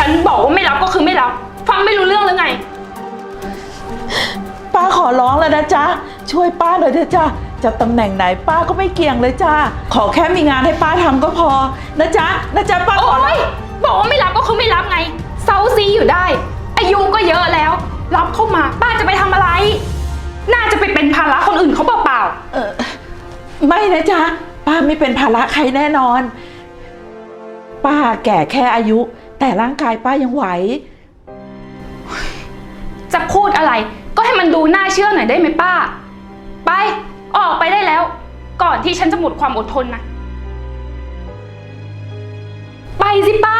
ฉันบอกว่าไม่รับก็คือไม่รับ ฟังไม่รู้เรื่องหรือไง ป้าขอร้องแล้วนะจ๊ะ ช่วยป้าหน่อยเถอะจ้ะจะตำแหน่งไหนป้าก็ไม่เกี่ยงเลยจ้าขอแค่มีงานให้ป้าทำก็พอนะจ๊ะนะจ๊ะป้าขอโอ๊ยบอกว่าไม่รับก็คือไม่รับไงเซาซีอยู่ได้ อายุก็เยอะแล้ว รับเข้ามาป้าจะไปทำอะไร น่าจะไปเป็นภาระคนอื่นเขาเปล่าเออไม่นะจ๊ะป้าไม่เป็นภาระใครแน่นอน ป้าแก่แค่อายุ แต่ร่างกายป้ายังไหว จะพูดอะไร ก็ให้มันดูน่าเชื่อหน่อยได้ไหมป้า ไป ออกไปได้แล้ว ก่อนที่ฉันจะหมดความอดทนนะ ไปสิป้า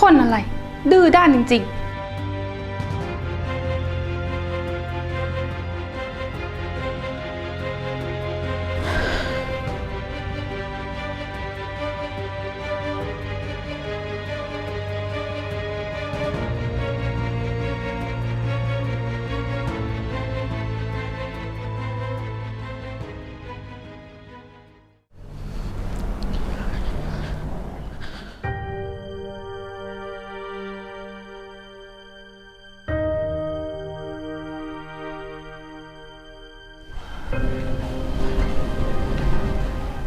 คนอะไร ดื้อด้านจริง ๆ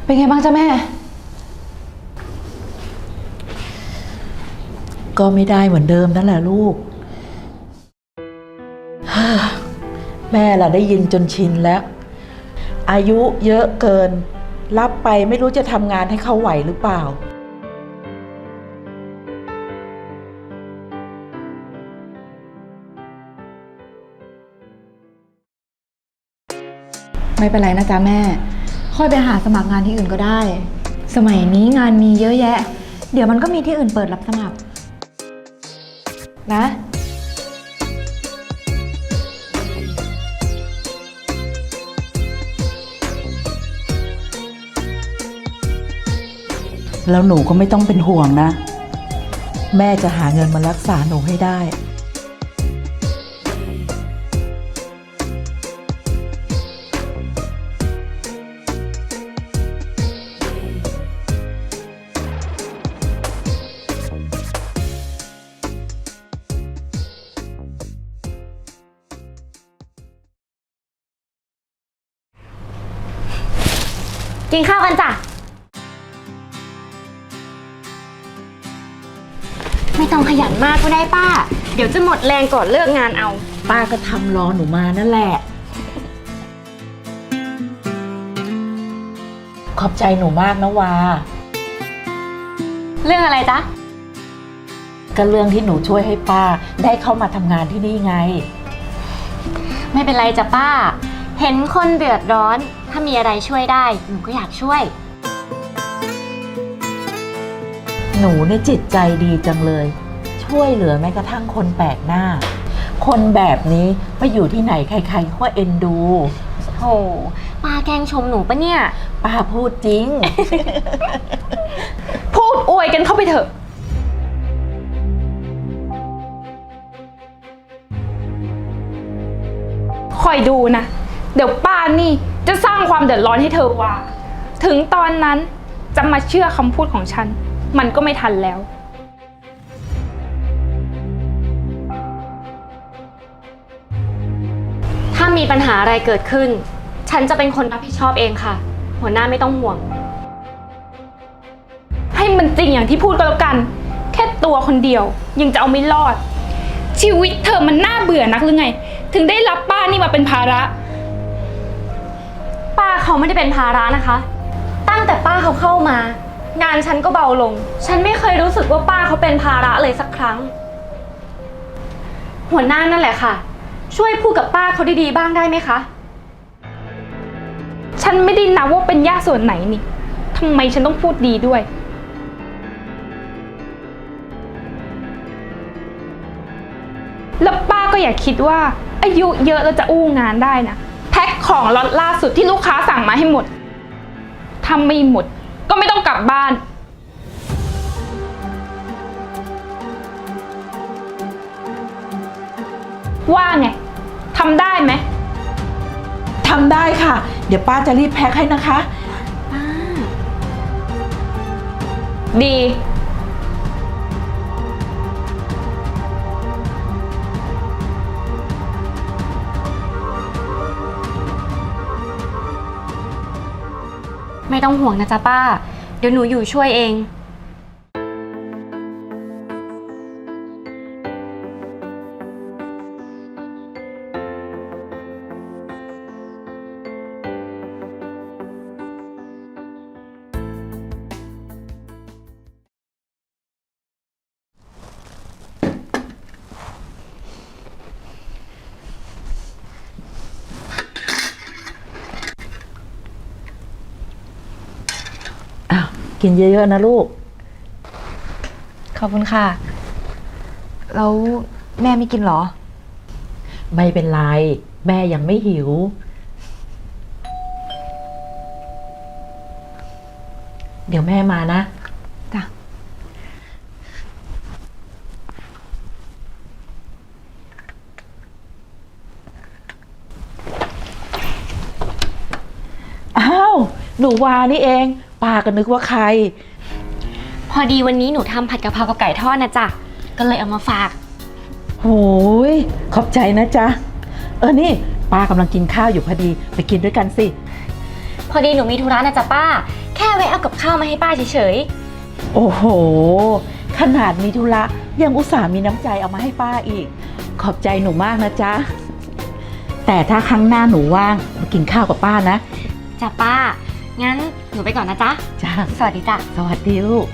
เป็นไงบ้างจ๊ะแม่ ก็ไม่ได้เหมือนเดิมนั่นแหละลูก แม่ล่ะได้ยินจนชินแล้ว อายุเยอะเกิน รับไปไม่รู้จะทำงานให้เขาไหวหรือเปล่า ไม่เป็นไรนะจ๊ะแม่ ค่อยไปหาสมัครงานที่อื่นก็ได้ สมัยนี้งานมีเยอะแยะ เดี๋ยวมันก็มีที่อื่นเปิดรับสมัคร นะ แล้วหนูก็ไม่ต้องเป็นห่วงนะ แม่จะหาเงินมารักษาหนูให้ได้ กินข้าวกันจ้ะ ไม่ต้องขยันมากก็ได้ป้า เดี๋ยวจะหมดแรงก่อนเลิกงานเอา ป้าก็ทำรอหนูมานั่นแหละ ขอบใจหนูมากนะวา เรื่องอะไรจ๊ะ ก็เรื่องที่หนูช่วยให้ป้า ได้เข้ามาทำงานที่นี่ไง ไม่เป็นไรจ้ะป้า เห็นคนเดือดร้อน ถ้ามีอะไรช่วยได้ หนูก็อยากช่วย หนูเนี่ยจิตใจดีจังเลย ช่วยเหลือแม้กระทั่งคนแปลกหน้า คนแบบนี้ไปอยู่ที่ไหนใครๆก็เอ็นดู โหป้าแกล้งชมหนูปะเนี่ย ป้าพูดจริง พูดอวยกันเข้าไปเถอะ คอยดูนะ เดี๋ยวป้านี่ จะสร้างความเดือดร้อนให้เธอว่า ถึงตอนนั้นจะมาเชื่อคำพูดของฉัน มันก็ไม่ทันแล้ว ถ้ามีปัญหาอะไรเกิดขึ้น ฉันจะเป็นคนรับผิดชอบเองค่ะ หัวหน้าไม่ต้องห่วง ให้มันจริงอย่างที่พูดก็แล้วกัน แค่ตัวคนเดียวยังจะเอาไม่รอด ชีวิตเธอมันน่าเบื่อนักหรือไง ถึงได้รับป้านี่มาเป็นภาระป้า เขาไม่ได้เป็นภาระนะคะ ตั้งแต่ป้าเขาเข้ามา งานฉันก็เบาลง ฉันไม่เคยรู้สึกว่าป้าเขาเป็นภาระเลยสักครั้ง หัวหน้านั่นแหละค่ะ ช่วยพูดกับป้าเขาดีๆบ้างได้ไหมคะ ฉันไม่ได้นับว่าเป็นญาติส่วนไหนนี่ทำไมฉันต้องพูดดีด้วย แล้วป้าก็อย่าคิดว่า อายุเยอะแล้วจะอู้งานได้นะ พ็คของล็อตล่าสุดที่ลูกค้าสั่งมาให้หมด ถ้าไม่หมด ก็ไม่ต้องกลับบ้าน ว่าไงททำได้ไหม ทำได้ค่ะ เดี๋ยวป้าจะรีบแพ็คให้นะคะ ดี ไม่ต้องห่วงนะจ๊ะป้า เดี๋ยวหนูอยู่ช่วยเอง กินเยอะๆนะลูก ขอบคุณค่ะ แล้วแม่ไม่กินเหรอ ไม่เป็นไร แม่ยังไม่หิว เดี๋ยวแม่มานะจ้ะ อ้าว หนูวานี่เองป้าก็นึกว่าใคร พอดีวันนี้หนูทำผัดกะเพรากับไก่ทอดนะจ๊ะ ก็เลยเอามาฝาก โหยขอบใจนะจ๊ะ เออนี่ป้ากำลังกินข้าวอยู่พอดีไปกินด้วยกันสิ พอดีหนูมีธุระนะจ๊ะป้า แค่แวะเอากับข้าวมาให้ป้าเฉยโอ้โห ขนาดมีธุระยังอุตส่าห์มีน้ำใจเอามาให้ป้าอีก ขอบใจหนูมากนะจ๊ะ แต่ถ้าครั้งหน้าหนูว่างมากินข้าวกับป้านะ ๆจ้ะป้า งั้นหนูไปก่อนนะจ๊ะ จ้าสวัสดีจ้ะ สวัสดีลูก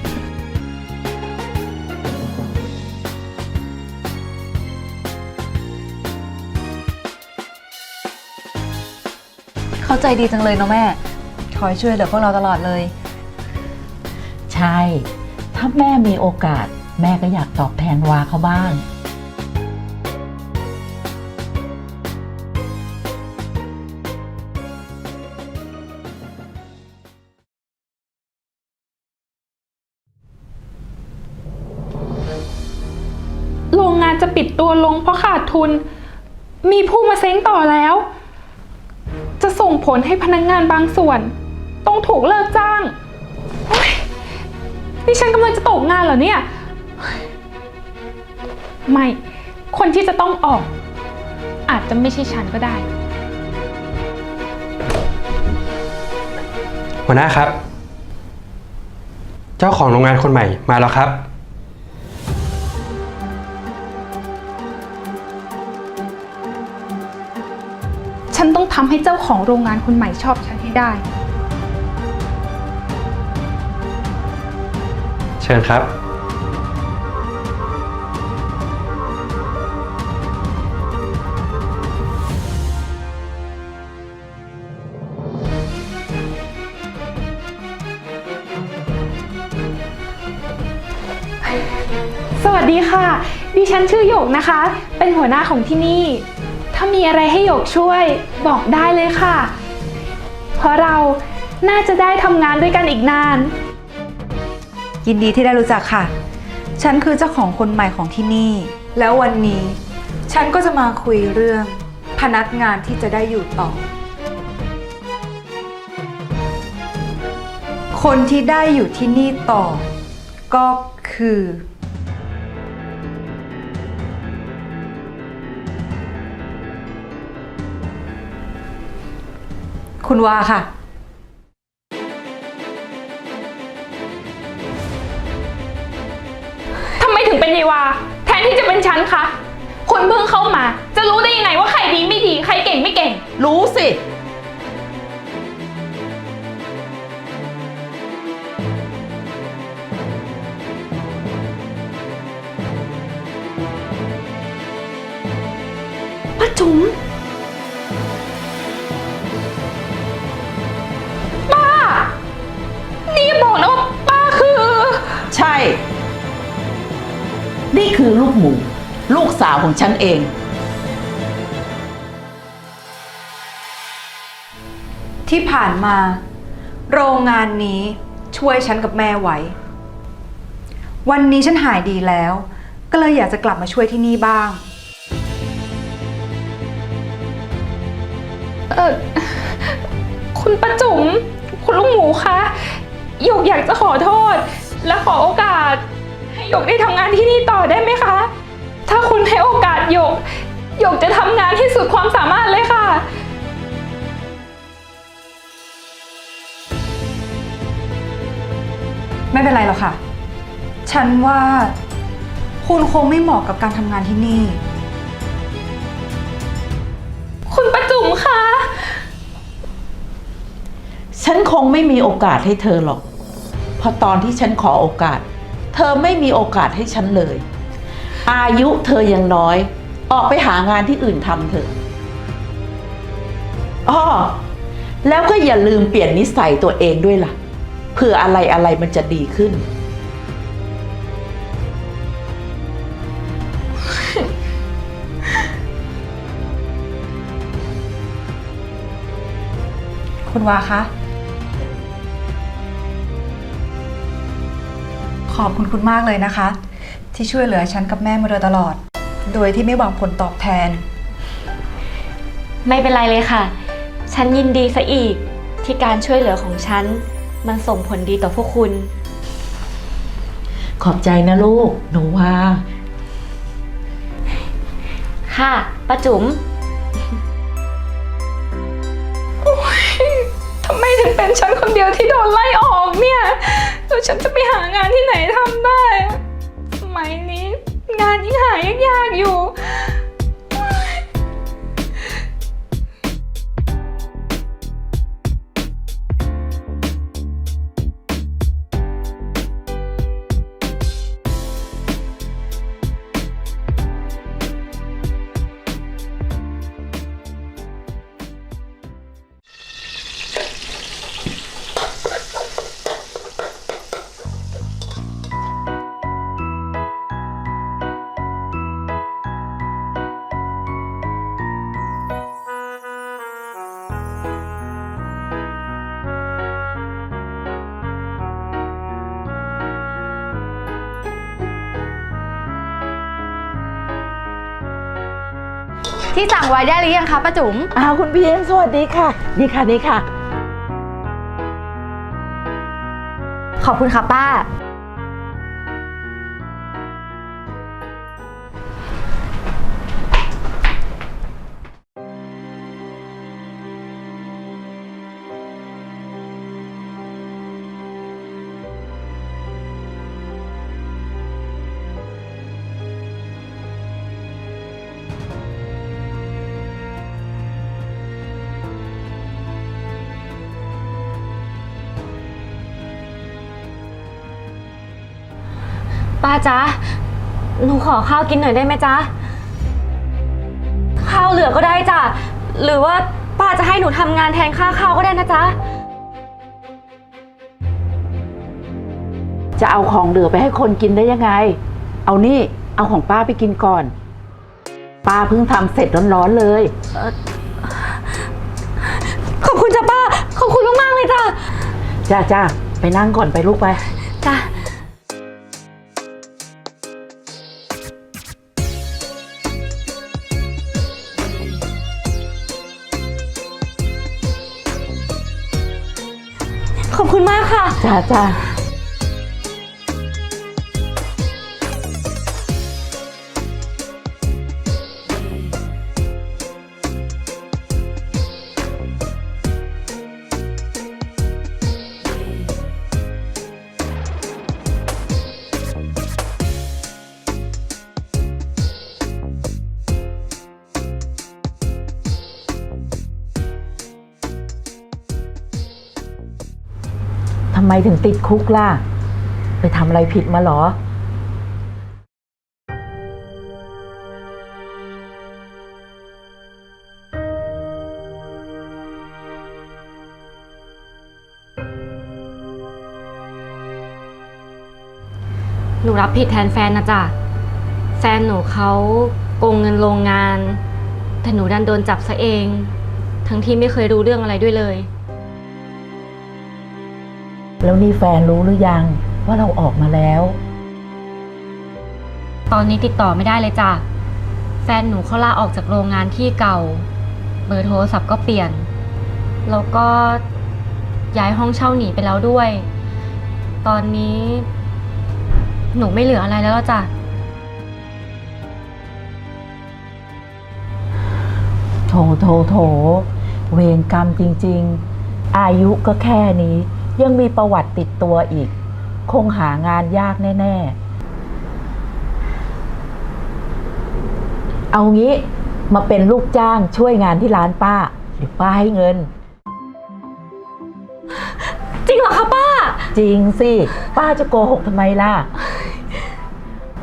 เข้าใจดีจังเลยเนาะแม่ คอยช่วยเหลือพวกเราตลอดเลย ใช่ ถ้าแม่มีโอกาส แม่ก็อยากตอบแทนวาเขาบ้าง ตัวลงเพราะขาดทุน มีผู้มาเซ้งต่อแล้ว จะส่งผลให้พนักงงานบางส่วน ต้องถูกเลิกจ้างโอ๊ยนี่ฉันกำลังจะตกงานเหรอเนี่ย ไม่ คนที่จะต้องออก อาจจะไม่ใช่ฉันก็ได้ หัวหน้าครับ เจ้าของโรงงานคนใหม่มาแล้วครับ ฉันต้องทำให้เจ้าของโรงงานคนใหม่ชอบฉันให้ได้ เชิญครับ สวัสดีค่ะ ดิฉันชื่อหยกนะคะ เป็นหัวหน้าของที่นี่ถ้ามีอะไรให้หยกช่วยบอกได้เลยค่ะ เพราะเราน่าจะได้ทำงานด้วยกันอีกนาน ยินดีที่ได้รู้จักค่ะ ฉันคือเจ้าของคนใหม่ของที่นี่ แล้ววันนี้ ฉันก็จะมาคุยเรื่อง พนักงานที่จะได้อยู่ต่อ คนที่ได้อยู่ที่นี่ต่อ ก็คือ คุณวาค่ะ ทำไมถึงเป็นยายวา แทนที่จะเป็นฉันคะคุณเพิ่งเข้ามา จะรู้ได้ยังไงว่าใครดีไม่ดี ใครเก่งไม่เก่ง รู้สิ ป้าจุ๋ม นี่คือลูกหมู ลูกสาวของฉันเอง ที่ผ่านมา โรงงานนี้ช่วยฉันกับแม่ไว้ วันนี้ฉันหายดีแล้ว ก็เลยอยากจะกลับมาช่วยที่นี่บ้าง เออคุณประจุม คุณลูกหมูคะหยกอยากจะขอโทษ และขอโอกาส ให้หยกได้ทำงานที่นี่ต่อได้ไหมคะ ถ้าคุณให้โอกาสหยก หยกจะทำงานที่สุดความสามารถเลยค่ะ ไม่เป็นไรหรอกค่ะ ฉันว่าคุณคงไม่เหมาะกับการทำงานที่นี่ คุณประจุมคะ ฉันคงไม่มีโอกาสให้เธอหรอก พราะตอนที่ฉันขอโอกาส เธอไม่มีโอกาสให้ฉันเลย อายุเธอยังน้อย ออกไปหางานที่อื่นทำเถอะอ้อแล้วก็อย่าลืมเปลี่ยนนิสัยตัวเองด้วยล่ะ เพื่ออะไรอะไรมันจะดีขึ้น คุณวาคะ ขอบคุณคุณมากเลยนะคะ ที่ช่วยเหลือฉันกับแม่มาโดยตลอด โดยที่ไม่หวังผลตอบแทน ไม่เป็นไรเลยค่ะ ฉันยินดีซะอีกที่การช่วยเหลือของฉัน มันส่งผลดีต่อพวกคุณ ขอบใจนะลูกหนูว่า ค่ะป้าจุ๋ม ทำไมถึงเป็นฉันคนเดียวที่โดนไล่ออก เนี่ยแล้วฉันจะไปหางานที่ไหนทำได้สมัยนี้งานยิ่งหายากๆอยู่ ที่สั่งไว้ได้หรือยังคะป้าจุ๋มอ้าวคุณพีเอ็มสวัสดีค่ะ นี่ค่ะนี่ค่ะ ขอบคุณค่ะป้า จ๊ะ หนูขอข้าวกินหน่อยได้ไหมจ๊ะ ข้าวเหลือก็ได้จ้ะ หรือว่าป้าจะให้หนูทำงานแทนค่าข้าวก็ได้นะจ๊ะ จะเอาของเหลือไปให้คนกินได้ยังไง เอานี่ เอาของป้าไปกินก่อน ป้าเพิ่งทำเสร็จร้อนๆเลย ขอบคุณจ้ะป้า ขอบคุณมากๆเลยจ้ะ จ้าจ้าไปนั่งก่อนไปลูกไป จ้ะ มา ทำไมถึงติดคุกล่ะ ไปทำอะไรผิดมาเหรอ หนูรับผิดแทนแฟนนะจ๊ะ แฟนหนูเขาโกงเงินโรงงาน แต่หนูดันโดนจับซะเอง ทั้งที่ไม่เคยรู้เรื่องอะไรด้วยเลย แล้วนี่แฟนรู้หรือยังว่าเราออกมาแล้ว ตอนนี้ติดต่อไม่ได้เลยจ้ะ แฟนหนูเขาลาออกจากโรงงานที่เก่า เบอร์โทรศัพท์ก็เปลี่ยน แล้วก็ย้ายห้องเช่าหนีไปแล้วด้วย ตอนนี้ หนูไม่เหลืออะไรแล้วล่ะจ้ะ โถโถโถ เวรกรรมจริง ๆ อายุก็แค่นี้ ยังมีประวัติติดตัวอีก คงหางานยากแน่ ๆ เอางี้มาเป็นลูกจ้างช่วยงานที่ร้านป้า เดี๋ยวป้าให้เงิน จริงเหรอคะป้า จริงสิ ป้าจะโกหกทำไมล่ะ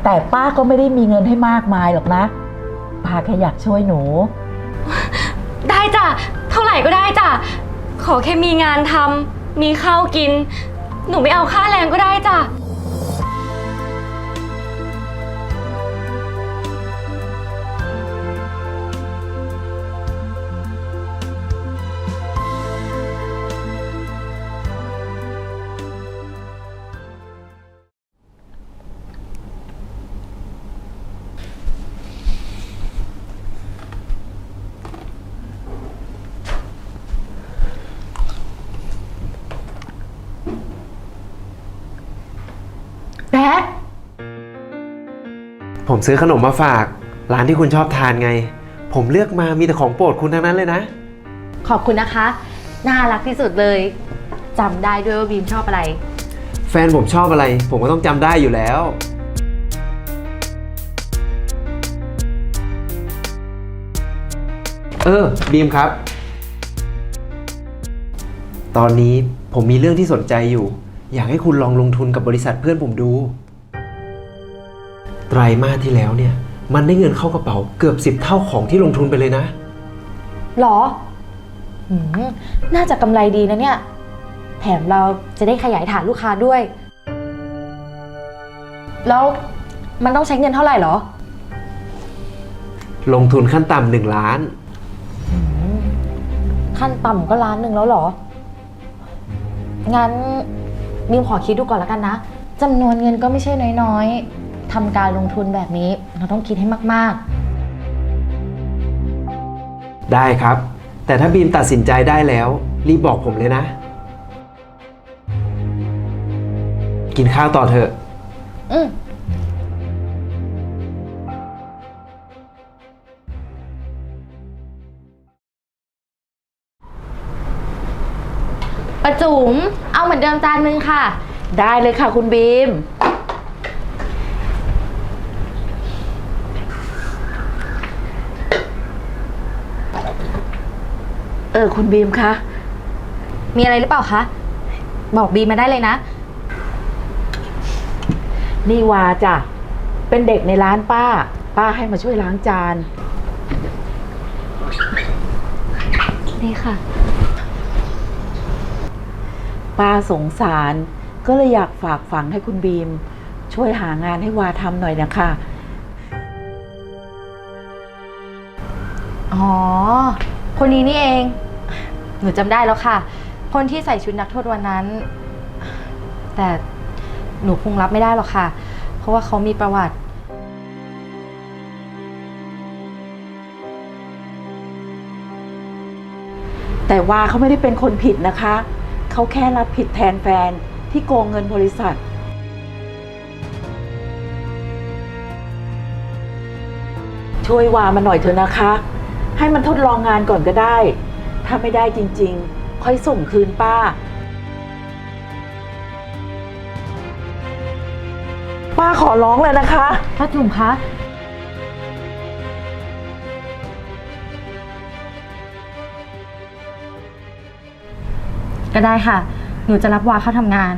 แต่ป้าก็ไม่ได้มีเงินให้มากมายหรอกนะ ป้าแค่อยากช่วยหนู ได้จ้ะ เท่าไหร่ก็ได้จ้ะ ขอแค่มีงานทำ มีข้าวกิน หนูไม่เอาค่าแรงก็ได้จ้ะ ผมซื้อขนมมาฝาก ร้านที่คุณชอบทานไง ผมเลือกมามีแต่ของโปรดคุณทั้งนั้นเลยนะ ขอบคุณนะคะ น่ารักที่สุดเลยจำได้ด้วยว่าบีมชอบอะไร แฟนผมชอบอะไร ผมก็ต้องจำได้อยู่แล้ว เออ บีมครับ ตอนนี้ผมมีเรื่องที่สนใจอยู่ อยากให้คุณลองลงทุนกับบริษัทเพื่อนผมดู ไตรมาสที่แล้วเนี่ย มันได้เงินเข้ากระเป๋าเกือบสิบเท่าของที่ลงทุนไปเลยนะ หรอหืมน่าจะกำไรดีนะเนี่ย แถมเราจะได้ขยายฐานลูกค้าด้วย แล้วมันต้องใช้เงินเท่าไหร่หรอ ลงทุนขั้นต่ำหนึ่งล้าน ขั้นต่ำก็ล้านหนึ่งแล้วเหรอ งั้นบิมขอคิดดูก่อนแล้วกันนะจำนวนเงินก็ไม่ใช่น้อยๆ ทำการลงทุนแบบนี้ เราต้องคิดให้มาก ได้ครับ แต่ถ้าบีมตัดสินใจได้แล้ว รีบบอกผมเลยนะ กินข้าวต่อเถอะ ๆ อืมประจุมเอาเหมือนเดิมจานนึงค่ะ ได้เลยค่ะคุณบีม เออ คุณบีมคะ มีอะไรหรือเปล่าคะ บอกบีมมาได้เลยนะ นี่วาจ้ะ เป็นเด็กในร้านป้า ป้าให้มาช่วยล้างจาน นี่ค่ะ ป้าสงสาร ก็เลยอยากฝากฝังให้คุณบีม ช่วยหางานให้วาทำหน่อยนะคะ อ๋อ คนนี้นี่เอง หนูจำได้แล้วค่ะ คนที่ใส่ชุดนักโทษวันนั้น แต่หนูคงรับไม่ได้หรอกค่ะ เพราะว่าเขามีประวัติ แต่ว่าเขาไม่ได้เป็นคนผิดนะคะ เขาแค่รับผิดแทนแฟนที่โกงเงินบริษัท ช่วยวามันหน่อยเถอะนะคะ ให้มันทดลองงานก่อนก็ได้ ถ้าไม่ได้จริงๆ ค่อยส่งคืนป้า ป้าขอร้องเลยนะคะ ป้าจุ๋มคะ ก็ได้ค่ะ หนูจะรับวาเข้าทำงาน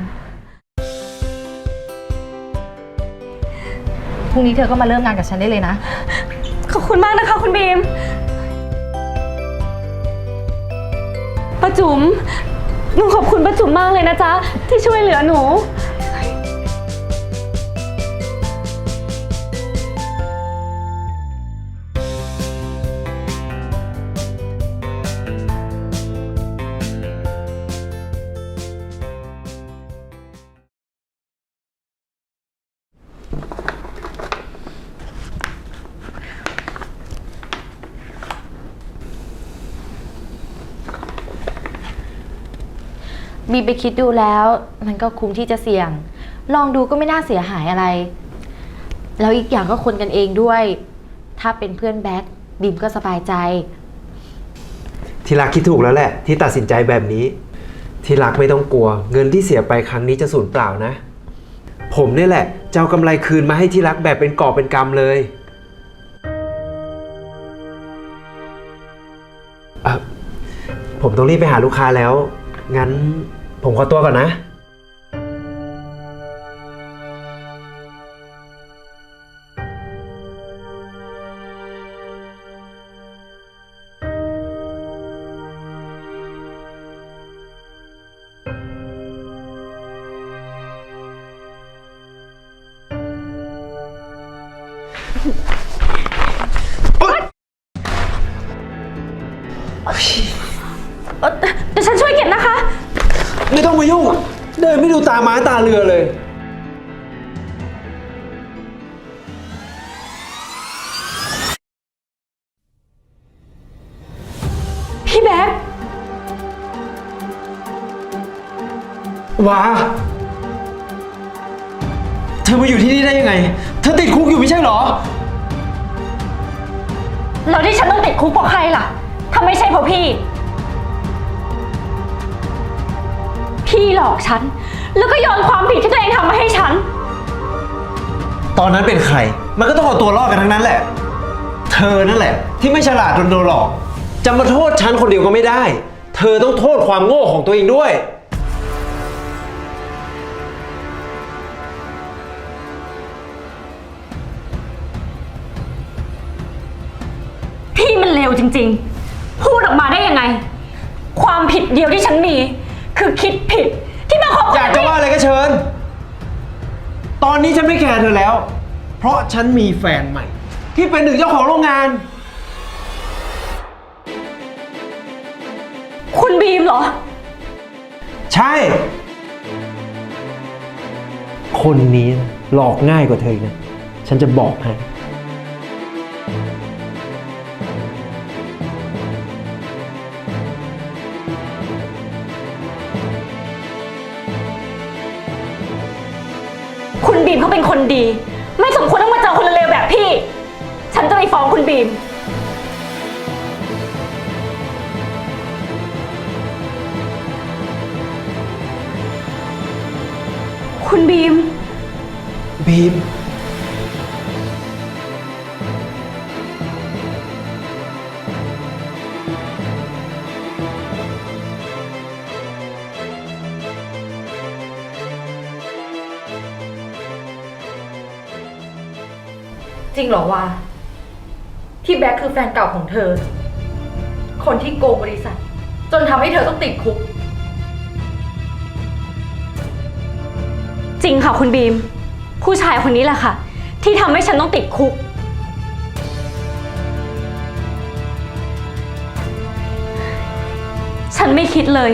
พรุ่งนี้เธอก็มาเริ่มงานกับฉันได้เลยนะ ขอบคุณมากนะคะคุณบีม จุ๋มหนูขอบคุณป้าจุ๋มมากเลยนะจ๊ะที่ช่วยเหลือหนู บีไปคิดดูแล้ว มันก็คุ้มที่จะเสี่ยง ลองดูก็ไม่น่าเสียหายอะไร แล้วอีกอย่างก็คนกันเองด้วย ถ้าเป็นเพื่อนแบ็คบีมก็สบายใจ ที่รักคิดถูกแล้วแหละ ที่ตัดสินใจแบบนี้ ที่รักไม่ต้องกลัว เงินที่เสียไปครั้งนี้จะสูญเปล่านะ ผมนี่แหละจะเอากำไรคืนมาให้ที่รักแบบเป็นกอบเป็นกำเลยเอ่อผมต้องรีบไปหาลูกค้าแล้ว งั้น ผมขอตัวก่อนนะ เธอมาอยู่ที่นี่ได้ยังไง เธอติดคุกอยู่ไม่ใช่เหรอ แล้วที่ฉันต้องติดคุกเพราะใครล่ะ ถ้าไม่ใช่เพราะพี่ พี่หลอกฉัน แล้วก็โยนความผิดที่ตัวเองทำมาให้ฉัน ตอนนั้นเป็นใคร มันก็ต้องเอาตัวรอดกันทั้งนั้นแหละ เธอนั่นแหละ ที่ไม่ฉลาดจนโดนหลอก จะมาโทษฉันคนเดียวก็ไม่ได้ เธอต้องโทษความโง่ของตัวเองด้วย ริงๆ พูดออกมาได้ยังไง ความผิดเดียวที่ฉันมี คือคิดผิดที่มาคบอยากจะว่าอะไรก็เชิญ ตอนนี้ฉันไม่แคร์เธอแล้ว เพราะฉันมีแฟนใหม่ ที่เป็นหนึ่งเจ้าของโรงงาน คุณบีมเหรอ ใช่ คนนี้นะหลอกง่ายกว่าเธออีกนะ ฉันจะบอกให้ เป็นคนดี ไม่สมควรต้องมาเจอคนเลวๆแบบพี่ ฉันจะไปฟ้องคุณบีม คุณบีม บีม จริงเหรอวะที่แบ็คคือแฟนเก่าของเธอ คนที่โกงบริษัท จนทำให้เธอต้องติดคุก จริงค่ะคุณบีม ผู้ชายคนนี้แหละค่ะ ที่ทำให้ฉันต้องติดคุก ฉันไม่คิดเลย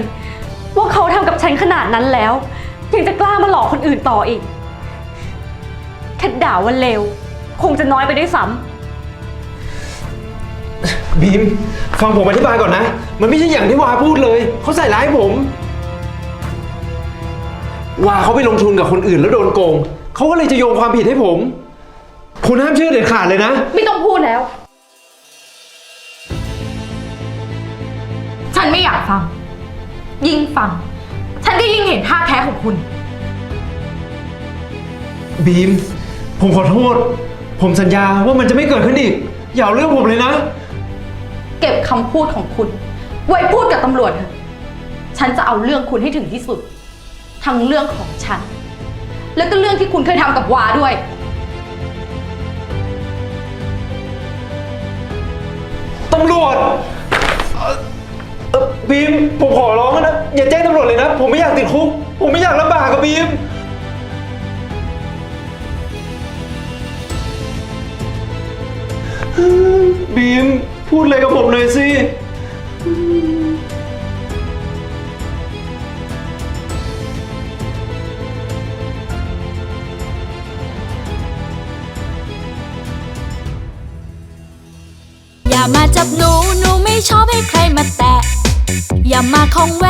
ว่าเขาทำกับฉันขนาดนั้นแล้ว ยังจะกล้ามาหลอกคนอื่นต่ออีกแค่ด่าว่าเลว คงจะน้อยไปด้วยซ้ำบีมฟังผมอธิบายก่อนนะ มันไม่ใช่อย่างที่วาพูดเลย เขาใส่ร้ายผม วาเขาไปลงทุนกับคนอื่นแล้วโดนโกง เขาก็เลยจะโยงความผิดให้ผม คุณห้ามเชื่อเด็ดขาดเลยนะไม่ต้องพูดแล้ว ฉันไม่อยากฟัง ยิ่งฟัง ฉันก็ยิ่งเห็นท่าแท้ของคุณ บีม ผมขอโทษ ผมสัญญาว่ามันจะไม่เกิดขึ้นอีก อย่าเอาเรื่องผมเลยนะ เก็บคำพูดของคุณ ไว้พูดกับตำรวจเถอะฉันจะเอาเรื่องคุณให้ถึงที่สุด ทั้งเรื่องของฉัน แล้วก็เรื่องที่คุณเคยทำกับวาด้วย ตำรวจเอ่อเอ่อบีมผมขอร้องนะ อย่าแจ้งตำรวจเลยนะ ผมไม่อยากติดคุก ผมไม่อยากลำบากกับบีม บีม พูดอะไรกับผมหน่อยสิ อย่ามาจับหนู หนูไม่ชอบให้ใครมาแตะ อย่ามาของแวะ